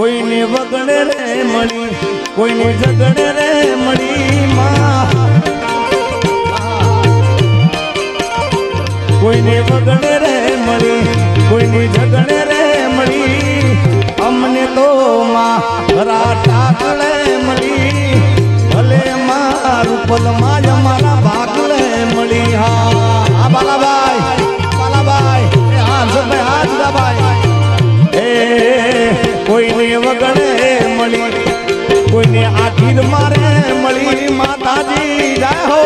કોઈને વગડે રે મળી, કોઈને ઝગડે રે મળી માં. કોઈને વગડે રે મળી, કોઈને ઝગડે રે મળી, અમને તો માં રાટા મળી. ભલે મારું પલમાં જ વગડે મળી, કોઈને આખીર મારે મળી, માતાજી, જય હો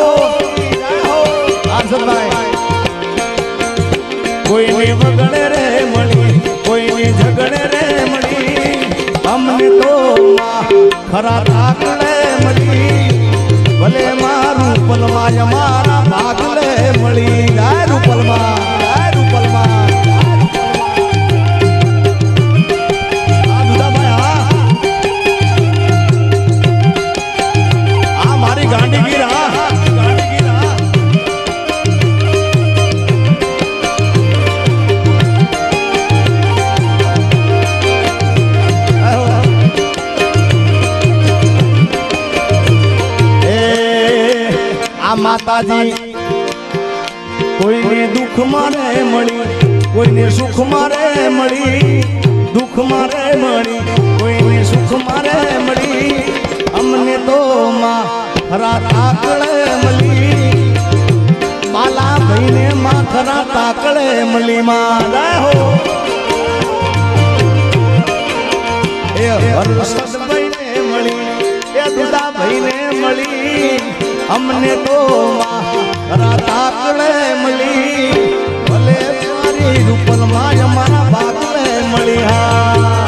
કોઈને વગણે રે મળી, કોઈને ઝગડે રે મળી, અમને તો ખરા તાકડે મળી, ભલે મારું પલવાય મારા ભાગલે મળી, જય માતાજી. કોઈને દુઃખ મારે મળી, કોઈને સુખ મારે મળી, દુઃખ મારે મળી, કોઈને સુખ મારે મળી. અમને તો માં ખરા તાકળે મળી. બાલા ભાઈને માં ખરા તાકળે મળી. માં હો. એ હર્ષદભાઈને મળી, એ દુદાભાઈને મળી. અમને તો તાકડે મળી. ભલે મારી રૂપલમાં જ મારા ભાગલે મળી હા.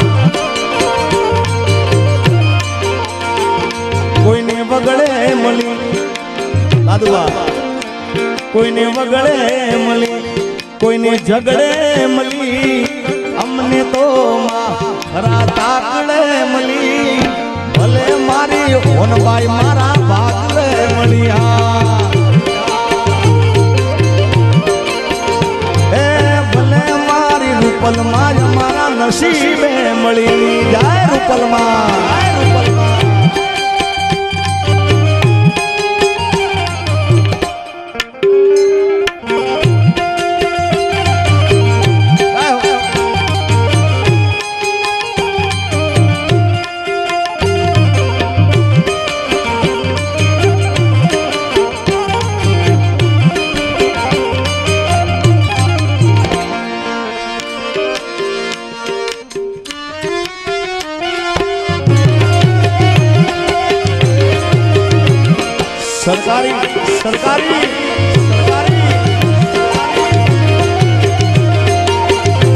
કોઈને વગડે મળી. દાદુબા, કોઈને વગડે મળી. કોઈને ઝગડે મળી. અમને તો માં ખરા તાકડે મળી. ભલે મારી ઓનબાઈ મારા રૂપલમાં જ મારા નસીબે મળી જાય રૂપલમાં સરકારી સરકારી